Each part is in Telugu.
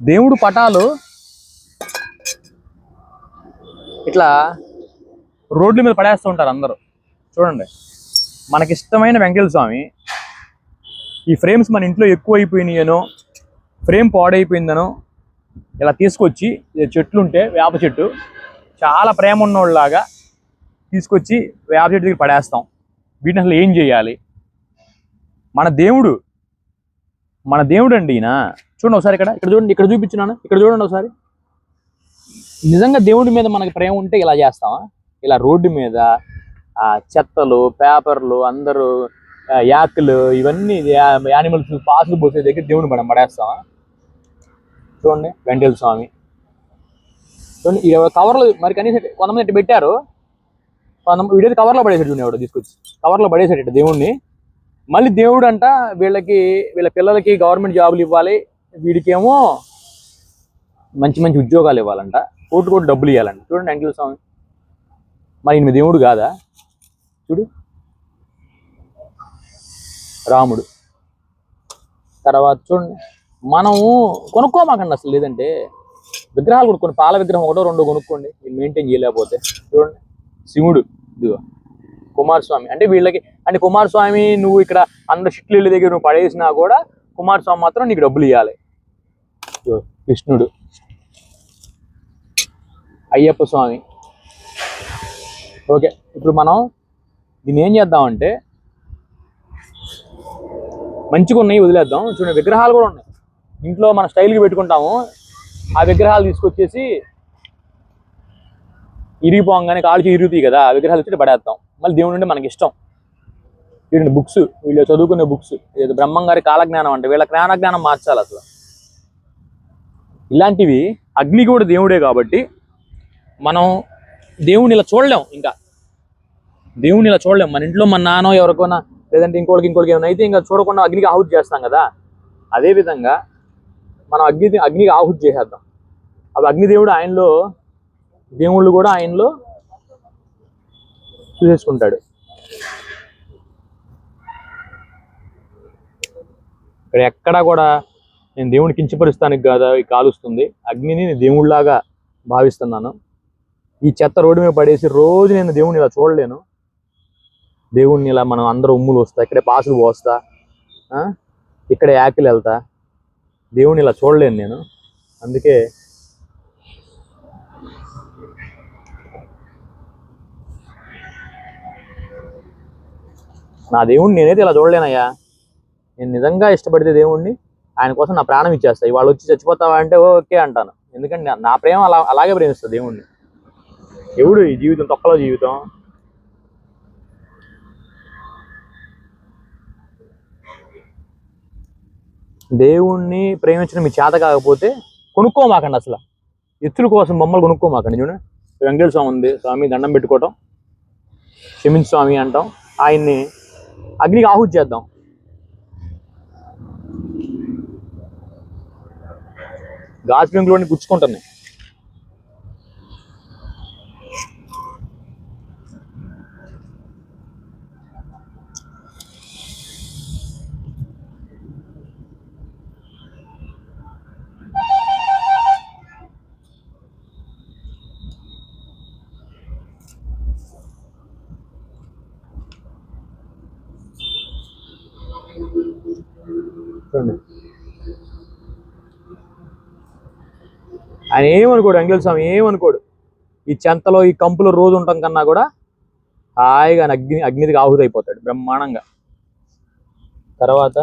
దేవుడు పటాలు ఇట్లా రోడ్ల మీద పడేస్తూ ఉంటారు అందరూ. చూడండి. మనకిష్టమైన వెంకటేశ్వర స్వామి ఈ ఫ్రేమ్స్ మన ఇంట్లో ఎక్కువ అయిపోయినాయనో ఫ్రేమ్ పాడైపోయిందనో ఇలా తీసుకొచ్చి చెట్లుంటే చెట్లు ఉంటే వేప చెట్టు చాలా ప్రేమ ఉన్నోళ్ళలాగా తీసుకొచ్చి వేప చెట్టు దగ్గర పడేస్తాం. వీటిని అసలు ఏం చేయాలి? మన దేవుడు మన దేవుడు అండి ఈయన. చూడండి ఒకసారి ఇక్కడ ఇక్కడ చూడండి ఇక్కడ చూపించున్నాను ఇక్కడ చూడండి ఒకసారి. నిజంగా దేవుడి మీద మనకి ప్రేమ ఉంటే ఇలా చేస్తామా? ఇలా రోడ్డు మీద ఆ చెత్తలు పేపర్లు అందరూ యాకులు ఇవన్నీ యానిమల్స్ పాసులు పోసే దగ్గర దేవుడిని మనం పడేస్తామా? చూడండి వెంకటేశ్వర స్వామి. చూడండి కవర్లు మరి కనీసం కొంతమంది ఇట్లా పెట్టారు. కొంతమంది వీడియో కవర్లో పడేసాడు చూడండి ఎవడో తీసుకొచ్చి. కవర్లో పడేసాడు ఇటు దేవుడిని మళ్ళీ దేవుడు అంట వీళ్ళకి వీళ్ళ పిల్లలకి గవర్నమెంట్ జాబులు ఇవ్వాలి. వీడికేమో మంచి మంచి ఉద్యోగాలు ఇవ్వాలంట. కోటి కోటి డబ్బులు ఇవ్వాలంట చూడండి అంకిల్ స్వామి. మరి ఈయన దేవుడు కాదా? చూడు. రాముడు. తర్వాత చూడండి మనము కొనుక్కోమాకండి అసలు లేదంటే విగ్రహాలు కొనుక్కోండి పాల విగ్రహం ఒకటో రెండో కొనుక్కోండి. మీరు మెయింటైన్ చేయలేకపోతే. చూడండి శివుడు ఇదిగో కుమారస్వామి. అంటే వీళ్ళకి అంటే కుమారస్వామి నువ్వు ఇక్కడ అందరు షిట్లీళ్ళ దగ్గర నువ్వు పడేసినా కూడా కుమారస్వామి మాత్రం నీకు డబ్బులు ఇవ్వాలి కృష్ణుడు. అయ్యప్ప స్వామి. ఓకే ఇప్పుడు మనం దీన్ని ఏం చేద్దామంటే మంచిగా ఉన్నాయి వదిలేద్దాం. చూడండి విగ్రహాలు కూడా ఉన్నాయి. ఇంట్లో మన స్టైల్కి పెట్టుకుంటాము. ఆ విగ్రహాలు తీసుకొచ్చేసి ఇరిగిపోగానే కాల్చి ఇరుగుతాయి కదా ఆ విగ్రహాలు వచ్చి పడేస్తాం. మళ్ళీ దేవుడు నుండి మనకి ఇష్టం. వీళ్ళని బుక్స్ వీళ్ళు చదువుకునే బుక్స్. ఏదో బ్రహ్మం గారి కాలజ్ఞానం అంటే వీళ్ళ జ్ఞానజ్ఞానం మార్చాలి అసలు. ఇలాంటివి అగ్ని కూడా దేవుడే కాబట్టి మనం దేవుని ఇలా చూడలేం ఇంకా. దేవుని ఇలా చూడలేం. మన ఇంట్లో మన నాన్న ఎవరికైనా లేదంటే ఇంకోటికి ఇంకోటికి ఏమైనా అయితే ఇంకా చూడకుండా అగ్నికి ఆహుతి చేస్తాం కదా. అదే విధంగా మనం అగ్ని అగ్నికి ఆహుతి చేసేద్దాం. అవి అగ్నిదేవుడు ఆయనలో దేవుళ్ళు కూడా ఆయనలో చూసేసుకుంటాడు. ఇక్కడ ఎక్కడా కూడా నేను దేవుని కించపరుస్తానికి కాదా? కాలుస్తుంది అగ్నిని నేను దేవుళ్ళలాగా భావిస్తున్నాను. ఈ చెత్త రోడ్డు మీద పడేసి రోజు నేను దేవుణ్ణి ఇలా చూడలేను. దేవుణ్ణి ఇలా మనం అందరూ ఉమ్ములు వస్తా ఇక్కడే పాసులు పోస్తా ఇక్కడే యాకిలు వెళ్తా. దేవుణ్ణి ఇలా చూడలేను నేను. అందుకే నా దేవుణ్ణి నేనైతే ఇలా చూడలేనయ్యా. నేను నిజంగా ఇష్టపడితే దేవుణ్ణి ఆయన కోసం నా ప్రాణం ఇచ్చేస్తా. వాళ్ళు వచ్చి చచ్చిపోతావా అంటే ఓకే అంటాను. ఎందుకంటే నా- నా ప్రేమ అలా అలాగే ప్రేమిస్తుంది దేవుణ్ణి. ఎవడు ఈ జీవితం? తొక్కలో జీవితం? దేవుణ్ణి ప్రేమించడం మీ చేత కాకపోతే కొనుక్కోమాకండి అసలు. ఎత్తుల కోసం బొమ్మలు కొనుక్కోమాకండి. చూడండి వెంకటేశ్వర స్వామి ఉంది. స్వామి దండం పెట్టుకోవటం. క్షమించు స్వామి అంటాం. ఆయన్ని అగ్నికి ఆహుతి చేద్దాం. గాజు పెంకులోని గుచ్చుకుంటున్నాయి. ఆయన ఏమనుకోడు వెంకటేశ్వర స్వామి ఏమనుకోడు. ఈ చెంతలో ఈ కంపులో రోజు ఉండటం కన్నా కూడా హాయిగా అగ్ని అగ్నికి ఆహుతైపోతాడు బ్రహ్మాండంగా. తర్వాత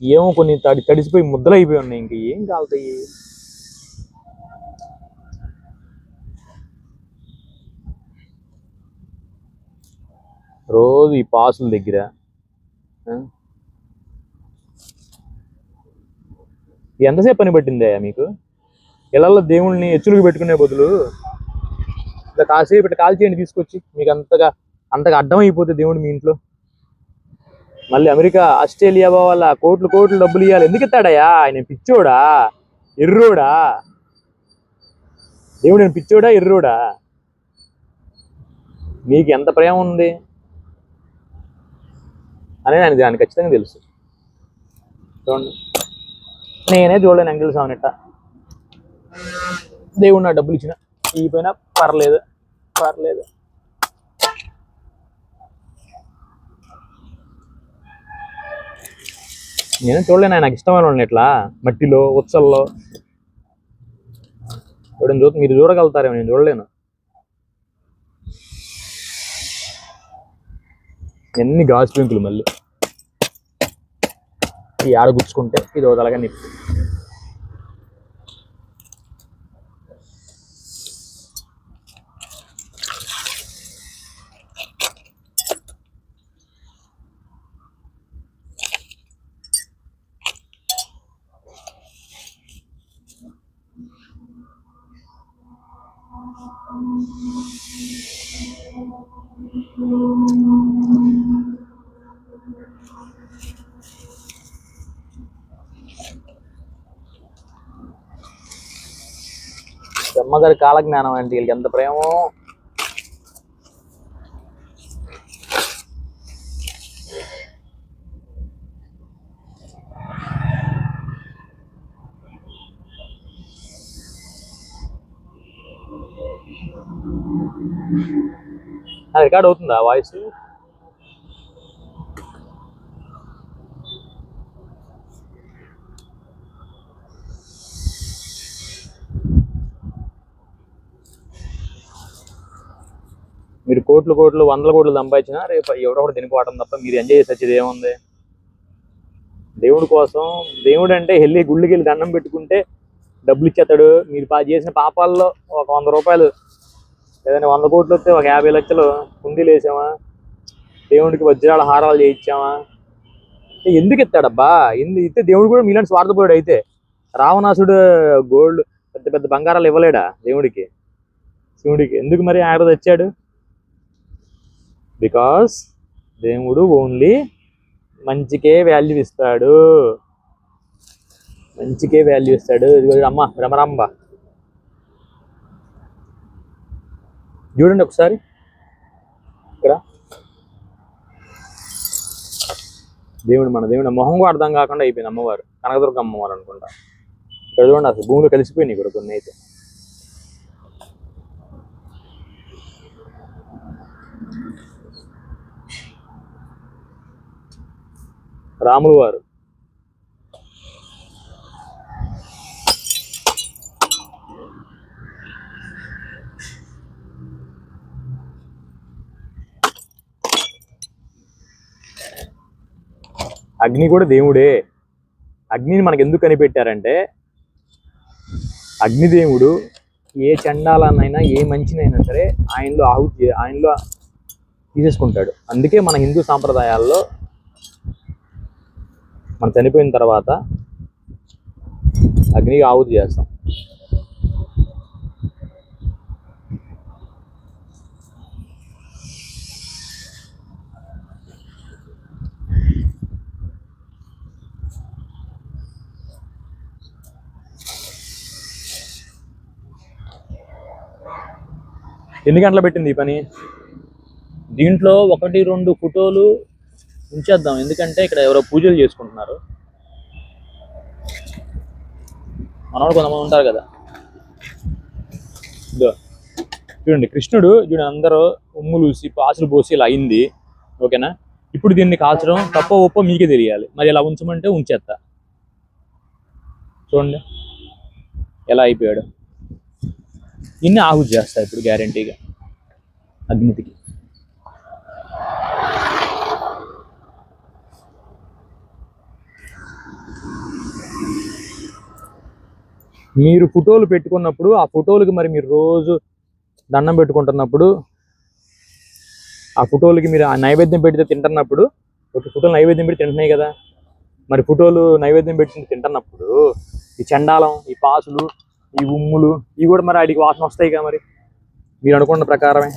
ఏమో కొన్ని తడి తడిసిపోయి ముద్దలు అయిపోయి ఉన్నాయి ఇంక ఏం కాలుతాయి రోజు ఈ పాసుల దగ్గర ఎంతసేపు పని పట్టిందే మీకు? ఇళ్ళలో దేవుళ్ళని ఎచ్చులకు పెట్టుకునే బదులు ఇలా కాసేపు ఇట్లా కాల్చేయండి తీసుకొచ్చి. మీకు అంతగా అంతగా అడ్డం అయిపోతే దేవుడు మీ ఇంట్లో. మళ్ళీ అమెరికా ఆస్ట్రేలియా వాళ్ళ కోట్లు కోట్లు డబ్బులు ఇవ్వాలి ఎందుకు ఇస్తాడయ్యా ఆయన పిచ్చోడా? ఎర్రోడా? దేవుడు నేను పిచ్చోడా ఎర్రోడా? మీకు ఎంత ప్రేమ ఉంది? అనేది ఆయన దానికి ఖచ్చితంగా తెలుసు. చూడండి. నేనే చూడలేను అంకిల్ స్వామిని ఇట్ట దేవుడు నా డబ్బులు ఇచ్చిన. ఇగిపోయినా పర్లేదు పర్లేదు. నేను చూడలేను ఆయన నాకు ఇష్టమైన వాడిని ఇట్లా మట్టిలో ఉత్సల్లో చూడండి చూ మీరు చూడగలుగుతారేమో నేను చూడలేను. ఎన్ని గాజు పెంకులు మళ్ళీ. ఈ ఆడ గుచ్చుకుంటే ఇది వదలగా నిప్పు. అమ్మగారి కాలజ్ఞానం అంటే వీళ్ళకి ఎంత ప్రేమో? రికార్డ్ అవుతుందా వాయిస్ మీరు కోట్లు కోట్లు వందల కోట్లు సంపాదించినా రేపు ఎవరో ఒకటి తినిపోవటం తప్ప మీరు ఎంజాయ్ చేసి వచ్చేది ఏముంది? దేవుడి కోసం దేవుడు అంటే వెళ్ళి గుళ్ళకి వెళ్ళి దండం పెట్టుకుంటే డబ్బులు ఇచ్చేస్తాడు. మీరు పా చేసిన పాపాల్లో ఒక వంద రూపాయలు ఏదైనా వంద కోట్లు వస్తే ఒక యాభై లక్షలు కుండీలు వేసామా? దేవుడికి వజ్రాల హారాలు చేయించామా? ఎందుకు ఇస్తాడబ్బా ఎందుకు ఇస్తే దేవుడు కూడా మీలాంటి స్వార్థపరుడు అయితే. రావణాసుడు గోల్డ్ పెద్ద పెద్ద బంగారాలు ఇవ్వలేడా దేవుడికి? శివుడికి. ఎందుకు మరి ఆయన తెచ్చాడు? బికాస్ దేవుడు ఓన్లీ మంచికే వాల్యూ ఇస్తాడు. మంచికే వాల్యూ ఇస్తాడు. ఇదిగో అమ్మ రమరాంబ. చూడండి ఒకసారి. ఇక్కడ. దేవుడు మన దేవుడు మొహం కూడా అర్థం కాకుండా అయిపోయింది అమ్మవారు. కనకదుర్గ అమ్మవారు అనుకుంటా. ఇక్కడ చూడండి అసలు భూమిలో కలిసిపోయినాయి ఇక్కడ కొన్ని అయితే. రాములు వారు. అగ్ని కూడా దేవుడే. అగ్నిని మనకు ఎందుకు కనిపెట్టారంటే అగ్నిదేవుడు ఏ చండాలనైనా ఏ మంచినైనా సరే ఆయనలో ఆహుతి ఆయనలో తీసేసుకుంటాడు. అందుకే మన హిందూ సాంప్రదాయాల్లో మనం చనిపోయిన తర్వాత అగ్నికి ఆహుతి చేస్తాం. ఎన్ని గంటలు పెట్టింది ఈ పని? దీంట్లో ఒకటి రెండు ఫోటోలు ఉంచేద్దాం. ఎందుకంటే ఇక్కడ ఎవరో పూజలు చేసుకుంటున్నారు. మనవాడు కొంతమంది ఉంటారు కదా. ఇదో చూడండి కృష్ణుడు చూడండి అందరూ ఉమ్ములూసి పాసులు పోసి ఇలా అయింది. ఓకేనా? ఇప్పుడు దీన్ని కాల్చడం తప్ప ఒప్ప మీకే తెలియాలి. మరి ఇలా ఉంచమంటే ఉంచేస్తా చూడండి. ఎలా అయిపోయాడు. ఇన్ని ఆహుతి చేస్తా ఇప్పుడు గ్యారంటీగా అగ్నితికి. మీరు ఫోటోలు పెట్టుకున్నప్పుడు ఆ ఫోటోలకి మరి మీరు రోజు దండం పెట్టుకుంటున్నప్పుడు ఆ ఫోటోలకి మీరు ఆ నైవేద్యం పెడితే తింటున్నప్పుడు ఒక ఫోటోలు నైవేద్యం పెట్టి తింటున్నాయి కదా. మరి ఫోటోలు నైవేద్యం పెట్టి తింటున్నప్పుడు ఈ చండాలం ఈ పాసులు ఈ ఉమ్ములు ఇవి కూడా మరి ఆడికి వాసన వస్తాయి కదా మరి. మీరు అనుకున్న ప్రకారమే.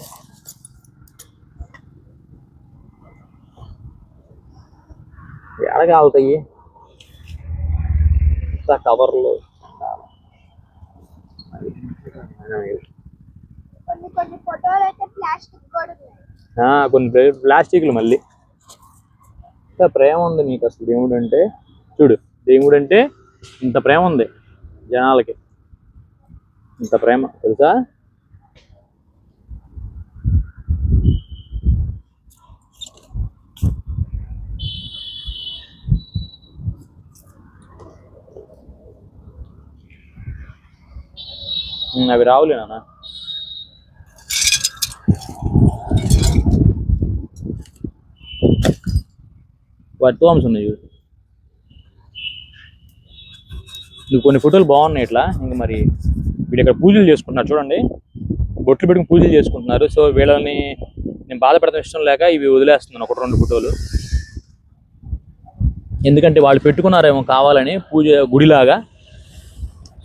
ఎడగాలుతాయి ఇంత కవర్లు కొన్ని కొన్ని ఫోటోలు అయితే ప్లాస్టిక్ కూడా ఉన్నాయి కొన్ని ప్లాస్టిక్లు మళ్ళీ. ఇంత ప్రేమ ఉంది నీకు అసలు దేవుడు అంటే చూడు దేవుడు అంటే ఇంత ప్రేమ ఉంది జనాలకి. ఇంత ప్రేమ తెలుసా? అవి రావులేనా నాన్న వాటి తోమ్స్ ఉన్నాయి చూడు నువ్వు కొన్ని ఫోటోలు బాగున్నాయి ఇట్లా. ఇంకా మరి వీళ్ళు ఇక్కడ పూజలు చేసుకుంటున్నారు చూడండి. బొట్లు పెట్టుకుని పూజలు చేసుకుంటున్నారు. సో వీళ్ళని నేను బాధపడతాం ఇష్టం లేక ఇవి వదిలేస్తున్నాను ఒకటి రెండు ఫోటోలు. ఎందుకంటే వాళ్ళు పెట్టుకున్నారేమో కావాలని పూజ గుడిలాగా.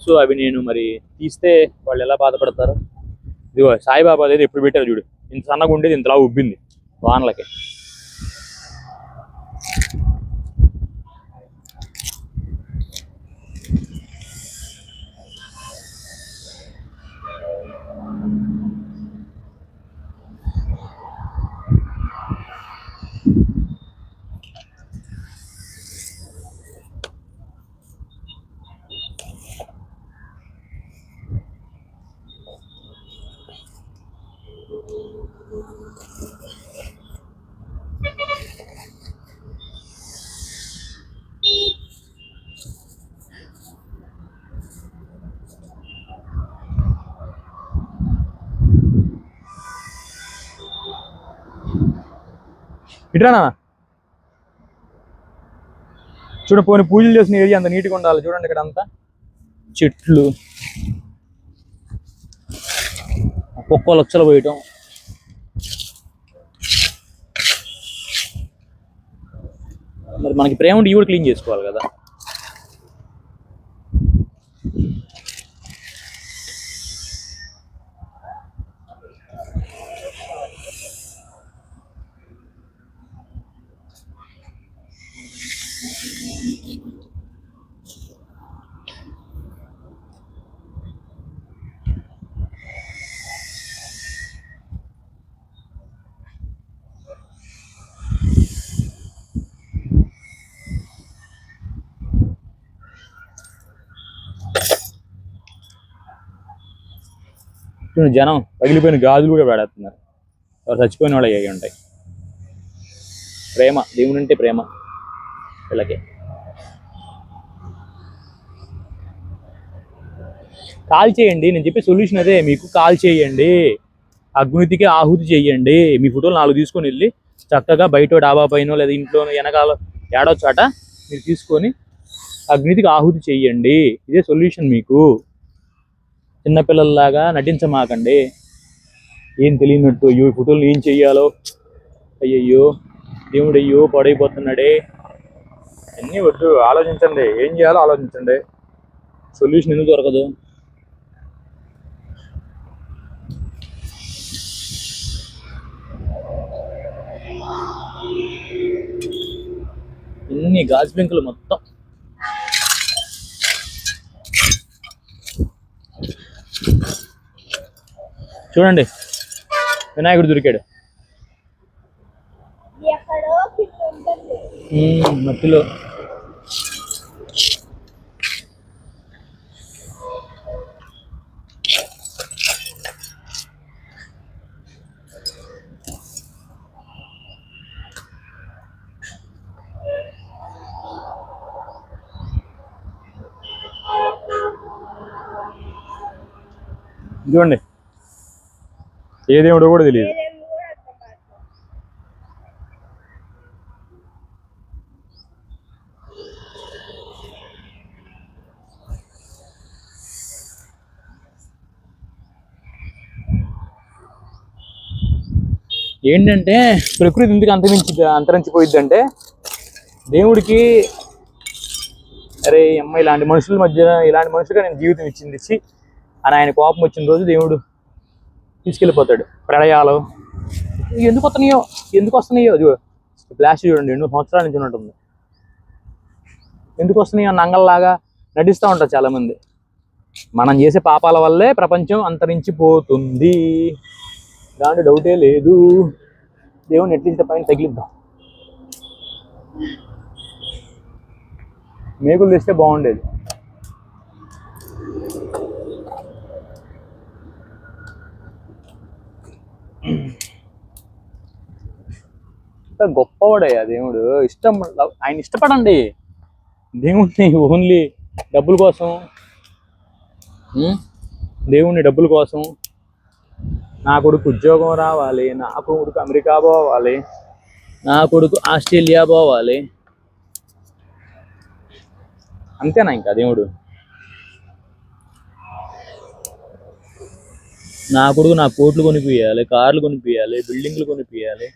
సో అవి నేను మరి తీస్తే వాళ్ళు ఎలా బాధపడతారు? ఇదిగో సాయిబాబా అనేది ఎప్పుడు పెట్టారు చూడు. ఇంత సన్నగా ఉండేది ఇంతలా ఉబ్బింది వానలకి. ఇట్రానా చూడ పోనీ పూజలు చేసిన ఏరియా అంత నీట్గా ఉండాలి. చూడండి ఇక్కడ అంతా. చెట్లు. కుక్కలు వచ్చలు పోయటం. మరి మనకి ప్రేమ ఉంటే ఇవి కూడా క్లీన్ చేసుకోవాలి కదా. జనం పగిలిపోయిన గాజులు కూడా పెడేస్తున్నారు ఎవరు చచ్చిపోయిన వాళ్ళు అయ్యి ఉంటాయి. ప్రేమ దేవుని అంటే ప్రేమ. వీళ్ళకి. కాల్ చేయండి నేను చెప్పే సొల్యూషన్ అదే మీకు కాల్ చేయండి. అగ్నితికి ఆహుతి చేయండి మీ ఫోటోలు నాలుగు తీసుకొని వెళ్ళి చక్కగా బయట డాబా పైన లేదా ఇంట్లో వెనకాల ఏడొచ్చాట మీరు తీసుకొని అగ్నితికి ఆహుతి చేయండి ఇదే సొల్యూషన్ మీకు. చిన్నపిల్లల్లాగా నటించమాకండి. ఏం తెలియనట్టు అయ్యో ఈ ఫోటోలు ఏం చెయ్యాలో? అయ్యయ్యో దేవుడు అయ్యో పడైపోతున్నాడే. అన్నీ వద్దు ఆలోచించండి. ఏం చేయాలో ఆలోచించండి. సొల్యూషన్ ఎందుకు దొరకదు? ఇన్ని గాజు పెంకులు మొత్తం. చూడండి వినాయకుడు దొరికాడు. మట్టిలో. ఇదిగోండి. ఏ దేవుడో కూడా తెలియదు. ఏంటంటే ప్రకృతి ఎందుకు అంతమించి అంతరించిపోయిద్ది అంటే దేవుడికి అరే అమ్మాయి అమ్మ ఇలాంటి మనుషుల మధ్య ఇలాంటి మనుషులుగా నేను జీవితం ఇచ్చింది. అని ఆయన కోపం వచ్చిన రోజు దేవుడు తీసుకెళ్ళిపోతాడు. ప్రళయాలు. ఎందుకు వస్తున్నాయో? ఎందుకు వస్తున్నాయో? అది ప్లాస్టిక్ చూడండి ఎన్నో సంవత్సరాల నుంచి ఉంటుంది ఎందుకు వస్తున్నాయో నంగల్లాగా నటిస్తూ ఉంటారు చాలామంది. మనం చేసే పాపాల వల్లే ప్రపంచం అంతరించిపోతుంది. దాని డౌటే లేదు. దేవుని ఎట్లింత పైన తగిలిద్దాం. మేకులు తెస్తే బాగుండేది. గొప్పవాడయ్యా దేవుడు. ఇష్టం ఆయన ఇష్టపడండి. దేవుణ్ణి ఓన్లీ డబ్బుల కోసం దేవుణ్ణి డబ్బుల కోసం నా కొడుకు ఉద్యోగం రావాలి నా కొడుకు అమెరికా పోవాలి నా కొడుకు ఆస్ట్రేలియా పోవాలి. అంతేనా ఇంకా దేవుడు? నా కొడుకు నా కోట్లు కొనిపించాలి కార్లు కొనిపించాలి బిల్డింగ్లు కొనిపించాలి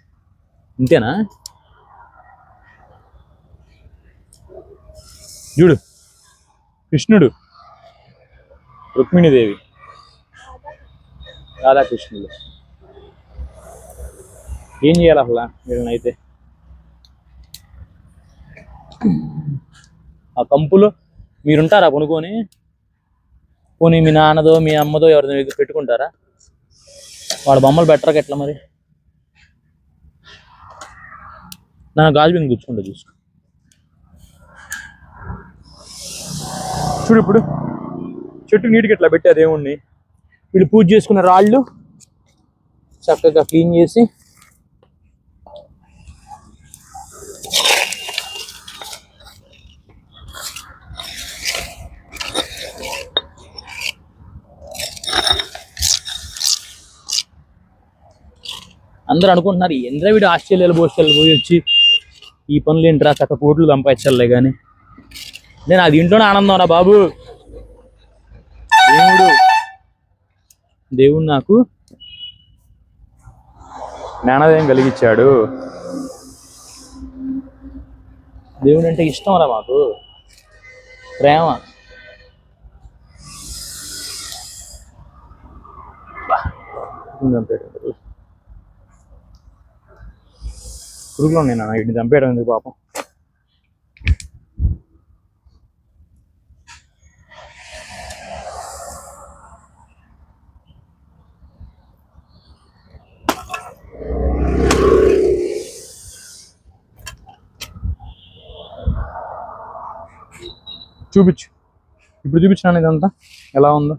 అంతేనా చూడు. కృష్ణుడు. రుక్మిణీదేవి. రాధాకృష్ణుడు. ఏం చేయాలి అసలు వీళ్ళని అయితే? ఆ కంపులో మీరుంటారా కొనుక్కొని? పోనీ మీ నాన్నదో మీ అమ్మదో ఎవరిదో పెట్టుకుంటారా? వాడు బొమ్మలు బెటర్ ఎట్లా మరి? నా గాజు మీద గుచ్చుకుంటా చూసుకో. చూడు ఇప్పుడు. చెట్టు నీటికి ఇట్లా పెట్టారు ఏముంది వీళ్ళు పూజ చేసుకున్న రాళ్ళు చక్కగా క్లీన్ చేసి అందరూ అనుకుంటున్నారు ఎంద్ర వీడు ఆస్ట్రేలియాలో పోస్టల్ పోయి వచ్చి ఈ పనులు ఏంట్రా? చక్క కోట్లు సంపాదించాలే కానీ నేను అది ఇంట్లోనే ఆనందం రా బాబు. దేవుడు. దేవుడు నాకు జ్ఞానోదయం కలిగించాడు దేవుడు అంటే ఇష్టం రా మాకు. ప్రేమ. ఉందంటే చంపేయడం. నేను వీటిని చంపేయడం ఎందుకు పాపం? చూపించు. ఇప్పుడు చూపించాను ఇదంతా. ఎలా ఉందో.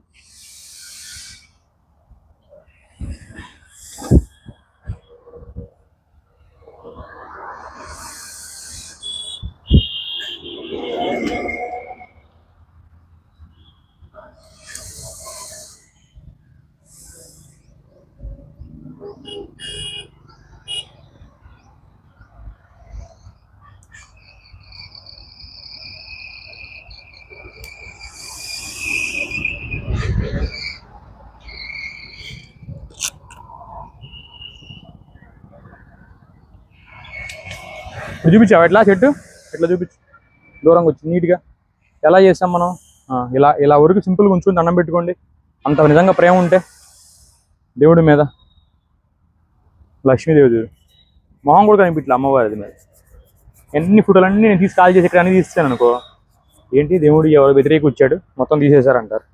చూపించావు? ఎట్లా చెట్టు? ఎట్లా చూపించు? దూరంగా వచ్చి నీట్గా. ఎలా చేసాం మనం? ఇలా ఇలా వరకు సింపుల్గా ఉంచుకుని దండం పెట్టుకోండి. అంత నిజంగా ప్రేమ ఉంటే దేవుడి మీద లక్ష్మీదేవి చూడు. మొహం కూడా కనిపించలే అమ్మవారిది మీద. ఎన్ని ఫోటోలన్నీ నేను తీసి కాల్ చేసి ఇక్కడ అన్ని తీస్తాను అనుకో. ఏంటి? దేవుడు ఎవరు వ్యతిరేకి వచ్చాడు? మొత్తం తీసేశారంటారు.